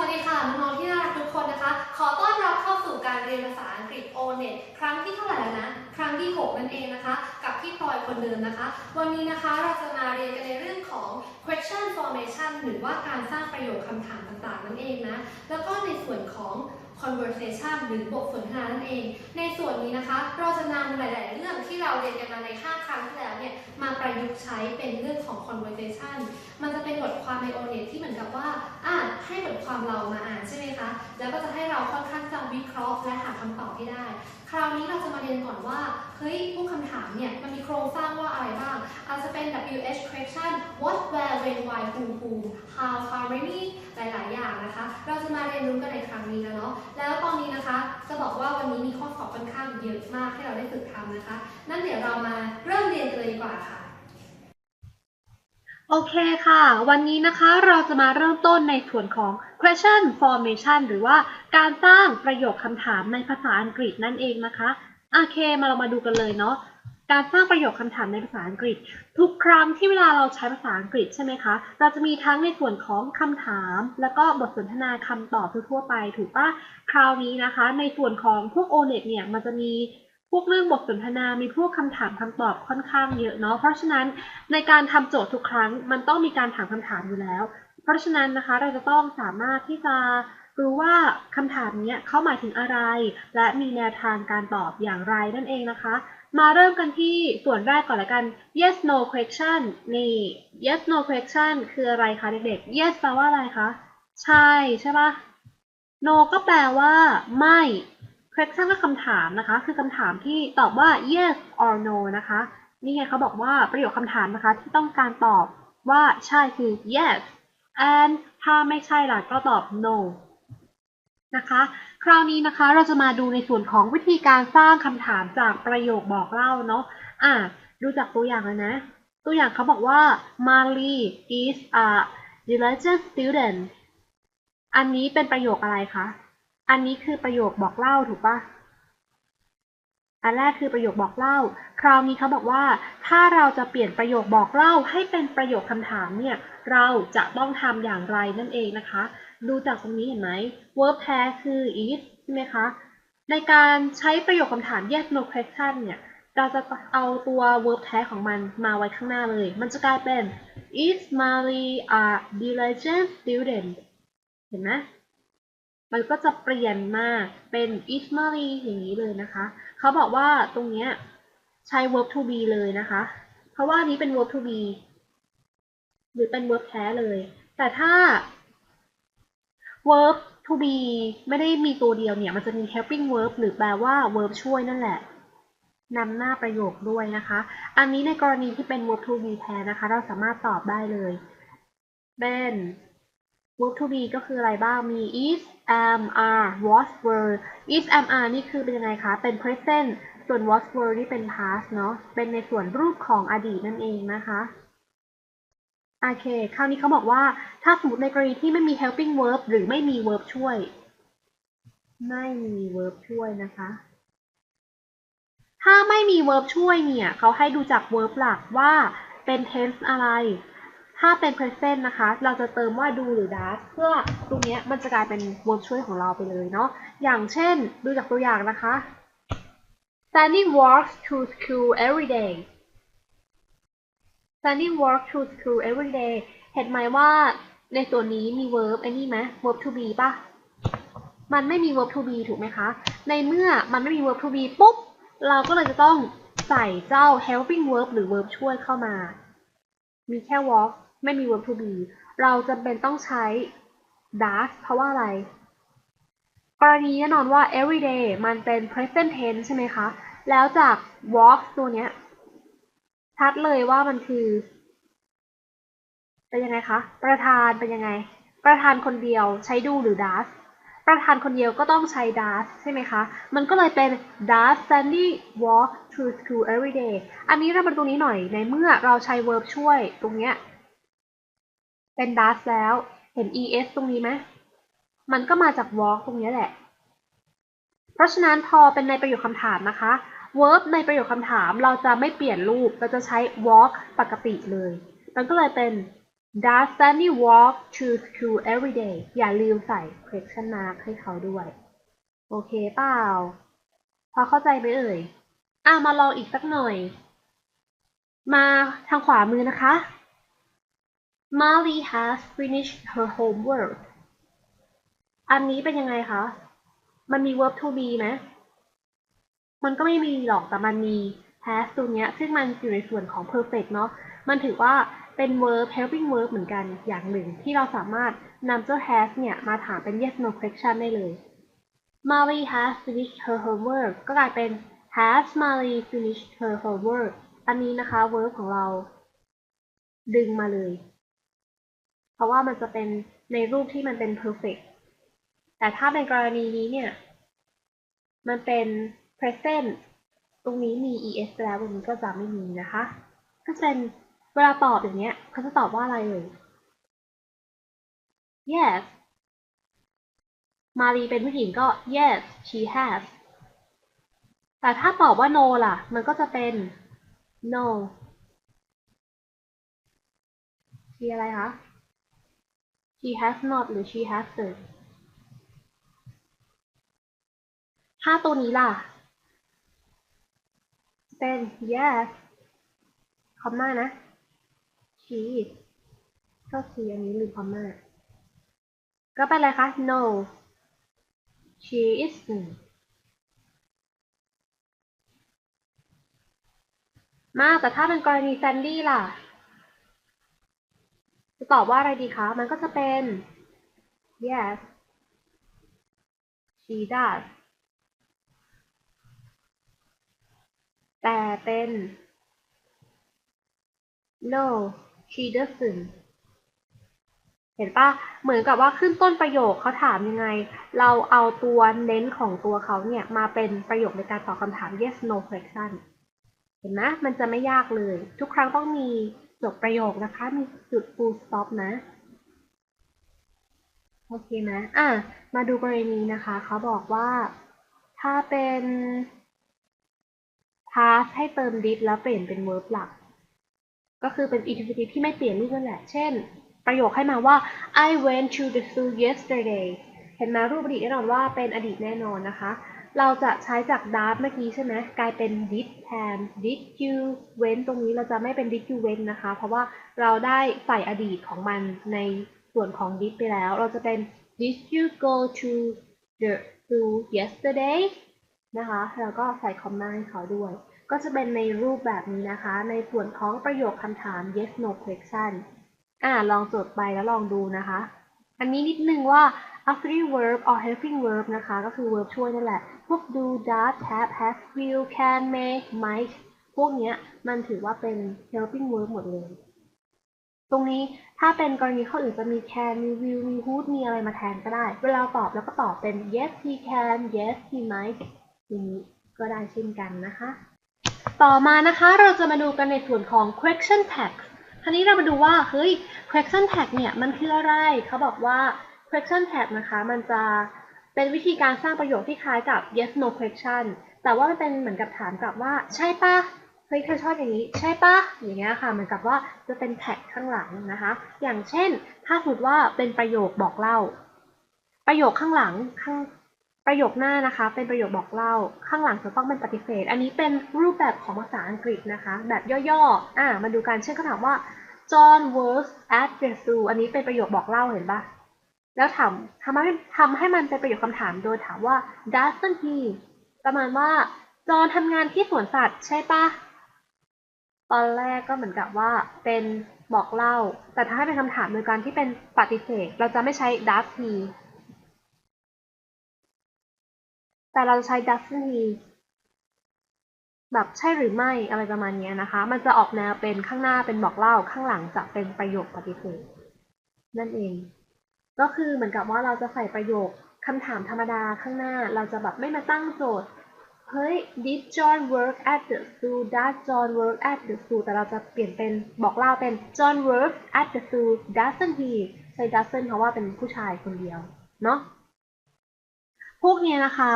วัสดีค่ะน้องๆที่น่ารักทุกคนนะคะ ขอต้อนรับเข้าสู่การเรียนภาษาอังกฤษ o n e t ครั้งที่เท่าไหร่แล้วนะครั้งที่ 6 นั่นเองนะคะ กับพี่พลอยคนเดิมนะคะ วันนี้นะคะเราจะมาเรียนกันในเรื่องของ question formation หรือว่าการสร้างประโยคคำถามต่างๆ นั่นเองนะ แล้วก็ในส่วนของ conversation หรือบทสนทนานั่นเอง ในส่วนนี้นะคะ เราจะนำหลาย ๆ เรื่อง ที่เราเรียนกันมาใน 5 ครั้งที่แล้วเนี่ยมาประยุกต์ใช้เป็นเรื่องของ conversation มันจะเป็นบทความในโอเน็ตที่เหมือนกับว่าอ่าให้บทความเรามาอ่านใช่ไหมคะ แล้วก็จะให้เราค่อนข้างจะวิเคราะห์และหาคำตอบให้ได้ คราวนี้เราจะมาเรียนก่อนว่าเฮ้ยพวกคำถามเนี่ยมันมีโครงสร้างว่าอะไรบ้าง อาจจะเป็น WH question what where when why who who how how many หลาย ๆ อย่างนะคะ เราจะมาเรียนรู้กันในครั้งนี้แล้วเนาะแล้วตอนนี้นะคะ จะบอกว่าวันนี้มีข้อสอบค่อนข้างเยอะมากให้เราได้ฝึกทำนะคะนั่นเดี๋ยวเรามาเริ่มเรียนกันเลยดีกว่าค่ะ โอเคค่ะ วันนี้นะคะเราจะมาเริ่มต้นในส่วนของ question formation หรือว่าการสร้างประโยคคำถามในภาษาอังกฤษนั่นเองนะคะโอเคมาเรามาดูกันเลยเนาะการสร้างประโยคคำถามในภาษาอังกฤษ ทุกครั้งที่เวลาเราใช้ภาษาอังกฤษใช่ไหมคะ เราจะมีทั้งในส่วนของคำถาม แล้วก็บทสนทนาคำตอบทั่วไป ถูกปะคราวนี้นะคะ ในส่วนของพวก o n e t เนี่ยมันจะมี พวกเรื่องบทสนทนา มีพวกคำถามคำตอบค่อนข้างเยอะเนาะ เพราะฉะนั้นในการทำโจทย์ทุกครั้ง มันต้องมีการถามคำถามอยู่แล้ว เพราะฉะนั้นนะคะเราจะต้องสามารถที่จะรู้ว่าคำถามนี้เขาหมายถึงอะไร และมีแนวทางการตอบอย่างไรนั่นเองนะคะ มาเริ่มกันที่ส่วนแรกก่อนละกัน yes no question นี่ yes no question คืออะไรคะเด็กๆ yes แปลว่าอะไรคะ ใช่ใช่ปะ no ก็แปลว่า ไม่ question ก็คำถามนะคะ คือคำถามที่ตอบว่า yes or no นะคะ นี่ไงเขาบอกว่าประโยคคำถามนะคะ ที่ต้องการตอบว่าใช่คือ yes and ถ้าไม่ใช่ล่ะก็ตอบ no นะคะ คราวนี้นะคะเราจะมาดูในส่วนของวิธีการสร้างคำถามจากประโยคบอกเล่าเนาะ อะ ดูจากตัวอย่างเลยนะ ตัวอย่างเขาบอกว่า Marley is a diligent student อันนี้เป็นประโยคอะไรคะ อันนี้คือประโยคบอกเล่าถูกปะอันแรกคือประโยคบอกเล่า คราวนี้เขาบอกว่า ถ้าเราจะเปลี่ยนประโยคบอกเล่าให้เป็นประโยคคำถามเนี่ย เราจะต้องทำอย่างไรนั่นเองนะคะ ดูจากตรงนี้เห็นไหม verb แท้คือ is ใช่ไหมคะ ในการใช้ประโยคคำถาม yes no question เนี่ยเราจะเอาตัว verb แท้ของมันมาไว้ข้างหน้าเลย มันจะกลายเป็น is Mary a diligent student เห็นไหม มันก็จะเปลี่ยนมาเป็น is Mary อย่างนี้เลยนะคะ เขาบอกว่าตรงเนี้ยใช้ verb to be เลยนะคะ เพราะว่านนี้เป็น verb to be หรือเป็น verb แท้เลย แต่ถ้า verb to be ไม่ได้มีตัวเดียวเนี่ย มันจะมี helping verb หรือแปลว่า verb ช่วยนั่นแหละนำหน้าประโยคด้วยนะคะ อันนี้ในกรณีที่เป็น verb to be แท้นะคะ เราสามารถตอบได้เลย เป็น verb to be ก็คืออะไรบ้าง มี is am are was were is am are นี่คือเป็นยังไงคะ เป็น present ส่วน was were นี่เป็น past เนาะ เป็นในส่วนรูปของอดีตนั่นเองนะคะโอเค คราวนี้เขาบอกว่า ถ้าสมมติในกรณีที่ไม่มี helping verb หรือไม่มี verb ช่วย ไม่มี verb ช่วยนะคะ ถ้าไม่มี verb ช่วยเนี่ย เขาให้ดูจาก verb หลักว่าเป็น tense อะไร ถ้าเป็น present นะคะ เราจะเติมว่า do หรือ does เพื่อตรงนี้มันจะกลายเป็น verb ช่วยของเราไปเลยเนาะ อย่างเช่น ดูจากตัวอย่างนะคะ Sandy walks to school every day Sandy walks to school every day เห็นไหมว่าในส่วนนี้มี verb ไอ้นี่ไหม verb to be ป่ะ มันไม่มี verb to be ถูกไหมคะ ในเมื่อมันไม่มี verb to be ปุ๊บ เราก็เลยจะต้องใส่เจ้า helping verb หรือ verb ช่วยเข้ามา มีแค่ walk ไม่มี verb to be เราจำเป็นต้องใช้ does เพราะว่าอะไร กรณีแน่นอนว่า every day มันเป็น present tense ใช่ไหมคะ แล้วจาก walk ตัวเนี้ยชัดเลยว่ามันคือ เป็นยังไงคะ ประธานเป็นยังไง ประธานคนเดียวใช้ดูหรือ does ประธานคนเดียวก็ต้องใช้ does ใช่ไหมคะ มันก็เลยเป็น does Sandy walk to school every day อันนี้เรามาดูตรงนี้หน่อยในเมื่อเราใช้ verb ช่วยตรงเนี้ย เป็น does แล้ว เห็น es ตรงนี้ไหมมันก็มาจาก walk ตรงนี้แหละ เพราะฉะนั้นพอเป็นในประโยคคำถามนะคะ verb ในประโยคคำถามเราจะไม่เปลี่ยนรูป เราจะใช้ walk ปกติเลย มันก็เลยเป็น Does Sunny walk to school every day อย่าลืมใส่ question mark ให้เขาด้วย โอเคเปล่า พอเข้าใจไหมเอ่ย อะมาลองอีกสักหน่อย มาทางขวามือนะคะ Molly has finished her homework อันนี้เป็นยังไงคะ มันมี verb to be ไหมมันก็ไม่มีหรอก แต่มันมี has ตัวเนี้ย ซึ่งมันอยู่ในส่วนของ perfect เนาะ มันถือว่าเป็น verb helping verb เหมือนกันอย่างหนึ่ง ที่เราสามารถนำเจ้า has เนี่ย มาถามเป็น yes no question ได้เลย Molly has finished her homework ก็กลายเป็น has Molly finished her homework อันนี้นะคะ verb ของเรา ดึงมาเลย เพราะว่ามันจะเป็นในรูปที่มันเป็น perfect แต่ถ้าเป็นกรณีนี้เนี่ย มันเป็น present ตรงนี้มี es แล้วตรงนี้ก็จะไม่มีนะคะ ก็เป็นเวลาตอบอย่างเนี้ยเขาจะตอบว่าอะไรเอ่ย yes มารีเป็นผู้หญิงก็ yes she has แต่ถ้าตอบว่า no ล่ะ มันก็จะเป็น no she อะไรคะ she has not หรือ she hasn't ถ้าตัวนี้ล่ะ เป็น yes คอมมานะ she ก็ she อันนี้ลืมคอมมาก็เป็นอะไรคะ no she isn't มาแต่ถ้าเป็นกรณีแซนดี้ล่ะ จะตอบว่าอะไรดีคะ มันก็จะเป็น yes she does แต่เป็น no she doesn't เห็นปะเหมือนกับว่าขึ้นต้นประโยคเขาถามยังไง เราเอาตัวเน้นของตัวเขาเนี่ย มาเป็นประโยคในการตอบคำถาม yes no question เห็นไหมมันจะไม่ยากเลย ทุกครั้งต้องมี จบประโยคนะคะ มีจุด full stop นะ โอเคไหมอะ มาดูกรณีนะคะ เขาบอกว่า ถ้าเป็น past ให้เติม did แล้วเปลี่ยนเป็น verb หลัก ก็คือเป็น infinitive ที่ไม่เปลี่ยนรูปนั่นแหละ เช่น ประโยคให้มาว่า I went to the zoo yesterday เห็นไหมรูปอดีตแน่นอนว่าเป็นอดีตแน่นอนนะคะ เราจะใช้จาก did เมื่อกี้ใช่ไหมกลายเป็น did แทน did you went ตรงนี้เราจะไม่เป็น did you went นะคะ เพราะว่าเราได้ใส่อดีตของมันในส่วนของ did ไปแล้ว เราจะเป็น did you go to the zoo yesterday นะคะแล้วก็ใส่คอมมาให้เขาด้วย ก็จะเป็นในรูปแบบนี้นะคะ ในส่วนของประโยคคำถาม yes no question อ่าลองจดไปแล้วลองดูนะคะ อันนี้นิดนึงว่า auxiliary verb or helping verb นะคะ ก็คือ verb ช่วยนั่นแหละ พวก do does have has will can may might พวกเนี้ยมันถือว่าเป็น helping verb หมดเลย ตรงนี้ถ้าเป็นกรณีข้ออื่นจะมี can มี will มี would มีอะไรมาแทนก็ได้ เวลาตอบแล้วก็ตอบเป็น yes he can yes he might อย่างนี้ก็ได้เช่นกันนะคะ ต่อมานะคะเราจะมาดูกันในส่วนของ question tag ทีนี้เรามาดูว่า เฮ้ย question tag เนี่ย มันคืออะไร เขาบอกว่า question tag นะคะ มันจะเป็นวิธีการสร้างประโยคที่คล้ายกับ yes no question แต่ว่ามันเป็นเหมือนกับถามกลับว่าใช่ปะเฮ้ยเธอชอบอย่างนี้ ใช่ปะอย่างเงี้ยค่ะเหมือนกับว่าจะเป็นแท็กข้างหลังนะคะ อย่างเช่น ถ้าสมมติว่าเป็นประโยคบอกเล่า ประโยคข้างหลังข้างประโยคหน้านะคะ เป็นประโยคบอกเล่า ข้างหลังจะต้องเป็นปฏิเสธ อันนี้เป็นรูปแบบของภาษาอังกฤษนะคะ แบบย่อๆ อ่ามาดูกันเช่นเขาถามว่า John works at the zoo อันนี้เป็นประโยคบอกเล่าเห็นปะ แล้วถามทำให้ทำให้มันเป็นประโยคคำถามโดยถามว่า doesn't he ประมาณว่า จอห์นทำงานที่สวนสัตว์ใช่ปะตอนแรกก็เหมือนกับว่าเป็นบอกเล่า แต่ถ้าให้เป็นคำถามโดยการที่เป็นปฏิเสธ เราจะไม่ใช้ does he แต่เราจะใช้ doesn't he แบบใช่หรือไม่อะไรประมาณนี้นะคะ มันจะออกแนวเป็นข้างหน้าเป็นบอกเล่า ข้างหลังจะเป็นประโยคปฏิเสธ นั่นเอง ก็คือเหมือนกับว่าเราจะใส่ประโยคคำถามธรรมดาข้างหน้า เราจะแบบไม่มาตั้งโจทย์ เฮ้ย did John work at the zoo does John work at the zoo แต่เราจะเปลี่ยนเป็นบอกเล่าเป็น John works at the zoo doesn't he ใช้ doesn't เพราะว่าเป็นผู้ชายคนเดียวเนาะพวกนี้นะคะ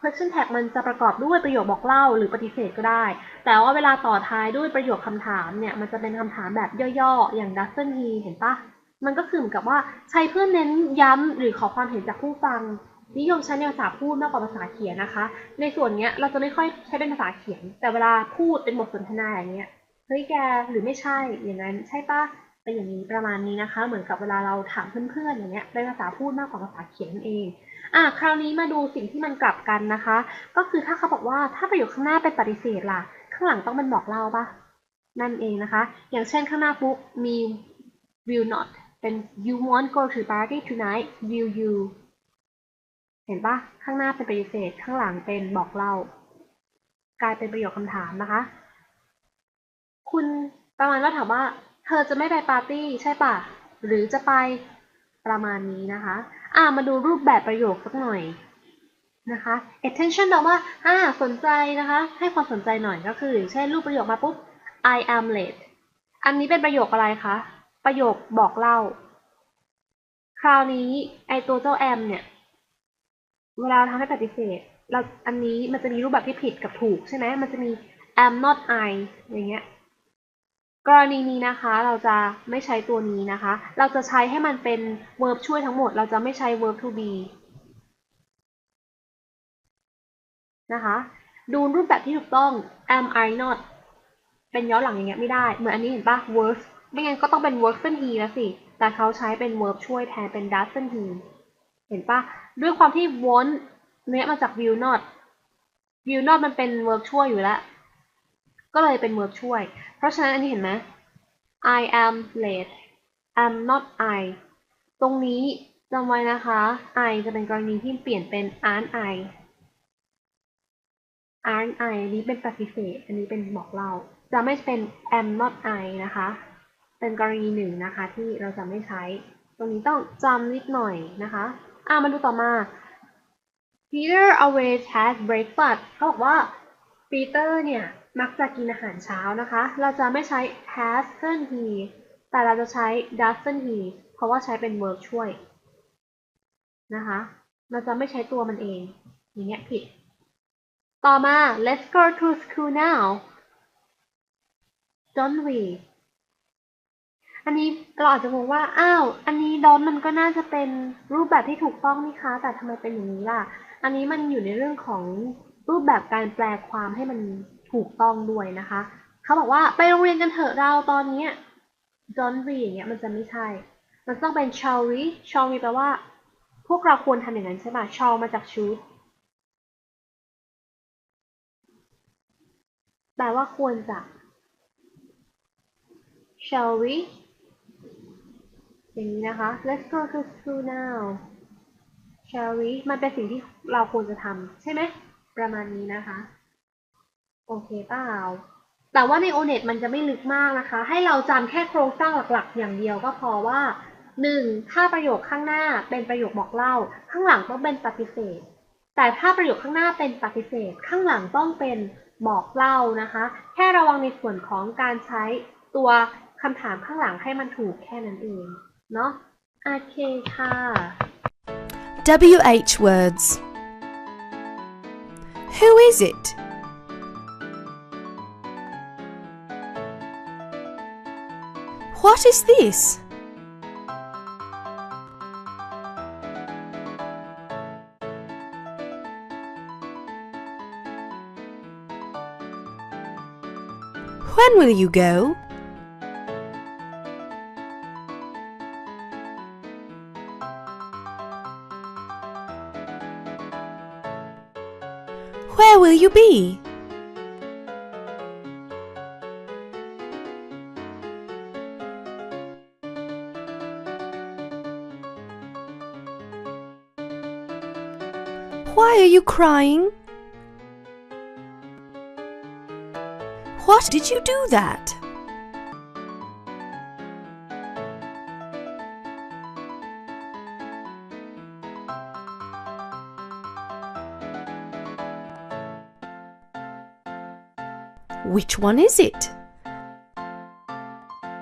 question tag มันจะประกอบด้วยประโยคบอกเล่าหรือปฏิเสธก็ได้ แต่ว่าเวลาต่อท้ายด้วยประโยคคำถามเนี่ย มันจะเป็นคำถามแบบย่อๆ อย่าง doesn't he เห็นปะ มันก็คือเหมือนกับว่าใช้เพื่อเน้นย้ำหรือขอความเห็นจากผู้ฟัง นิยมใช้ในภาษาพูดมากกว่าภาษาเขียนนะคะ ในส่วนเนี้ยเราจะไม่ค่อยใช้เป็นภาษาเขียน แต่เวลาพูดเป็นบทสนทนาอย่างเงี้ยเฮ้ยแกหรือไม่ใช่อย่างนั้นใช่ปะเป็นอย่างนี้ประมาณนี้นะคะ เหมือนกับเวลาเราถามเพื่อนๆอย่างเงี้ยเป็นภาษาพูดมากกว่าภาษาเขียนนั่นเองอะคราวนี้มาดูสิ่งที่มันกลับกันนะคะ ก็คือถ้าเขาบอกว่าถ้าประโยคข้างหน้าเป็นปฏิเสธล่ะ ข้างหลังต้องเป็นบอกเล่าปะนั่นเองนะคะ อย่างเช่นข้างหน้าปุ๊บมี will not เป็น you won't go to party tonight will you เห็นปะข้างหน้าเป็นปฏิเสธ ข้างหลังเป็นบอกเล่า กลายเป็นประโยคคำถามนะคะ คุณประมาณว่าถามว่า เธอจะไม่ไปปาร์ตี้ใช่ปะหรือจะไปประมาณนี้นะคะ อ่ามาดูรูปแบบประโยคสักหน่อยนะคะ attention แปลว่า อ่า สนใจนะคะ ให้ความสนใจหน่อยก็คืออย่างเช่นรูปประโยคมาปุ๊บ I am late อันนี้เป็นประโยคอะไรคะ ประโยคบอกเล่า คราวนี้ไอตัวเจ้า am เนี่ย เวลาทำให้ปฏิเสธเราอันนี้มันจะมีรูปแบบที่ผิดกับถูกใช่ไหมมันจะมี am not I อย่างเงี้ย กรณีนี้นะคะเราจะไม่ใช้ตัวนี้นะคะ เราจะใช้ให้มันเป็น verb ช่วยทั้งหมด เราจะไม่ใช้ verb to be นะคะ ดูรูปแบบที่ถูกต้อง am I not เป็นย้อนหลังอย่างเงี้ยไม่ได้ เหมือนอันนี้เห็นปะ was ไม่งั้นก็ต้องเป็น wasn't he แล้วสิ แต่เขาใช้เป็น verb ช่วยแทนเป็น doesn't he เห็นปะด้วยความที่ want เนี้ยมาจาก will not will not มันเป็น verb ช่วยอยู่แล้ว ก็เลยเป็น verb ช่วย เพราะฉะนั้นอันนี้เห็นไหม I am late am not I ตรงนี้จำไว้นะคะ I จะเป็นกรณีที่เปลี่ยนเป็น aren't I aren't I อันนี้เป็นปฏิเสธ อันนี้เป็นบอกเล่า จะไม่เป็น am not I นะคะ เป็นกรณีหนึ่งนะคะ ที่เราจะไม่ใช้ ตรงนี้ต้องจำนิดหน่อยนะคะอะมาดูต่อมา Peter always has breakfast เขาบอกว่า Peter เนี่ยมักจะกินอาหารเช้านะคะ เราจะไม่ใช้ hasn't he แต่เราจะใช้ doesn't he เพราะว่าใช้เป็น verb ช่วยนะคะ เราจะไม่ใช้ตัวมันเอง อย่างเงี้ยผิด ต่อมา let's go to school now don't we อันนี้เราอาจจะงงว่า อ้าว อันนี้ดอนมันก็น่าจะเป็นรูปแบบที่ถูกต้องนี่คะ แต่ทำไมเป็นอย่างนี้ล่ะ อันนี้มันอยู่ในเรื่องของรูปแบบการแปลความให้มันถูกต้องด้วยนะคะ เขาบอกว่าไปโรงเรียนกันเถอะเราตอนเนี้ย don't we อย่างเงี้ยมันจะไม่ใช่ มันต้องเป็น shall we shall we แปลว่า พวกเราควรทำอย่างนั้นใช่ป่ะ shall มาจาก should แปลว่าควรจะ shall we อย่างนี้นะคะ let's go to school now shall we มันเป็นสิ่งที่เราควรจะทำใช่ไหม ประมาณนี้นะคะ โอเคเปล่า แต่ว่าใน ONET มันจะไม่ลึกมากนะคะ ให้เราจำแค่โครงสร้างหลักๆ อย่างเดียวก็พอว่า 1. ถ้าประโยคข้างหน้าเป็นประโยคบอกเล่า ข้างหลังต้องเป็นปฏิเสธ แต่ถ้าประโยคข้างหน้าเป็นปฏิเสธ ข้างหลังต้องเป็นบอกเล่านะคะ แค่ระวังในส่วนของการใช้ตัวคำถามข้างหลังให้มันถูกแค่นั้นเอง เนาะโอเคค่ะ WH words. Who is it? What is this? When will you go? Be? Why are you crying? What did you do that? Which one is it?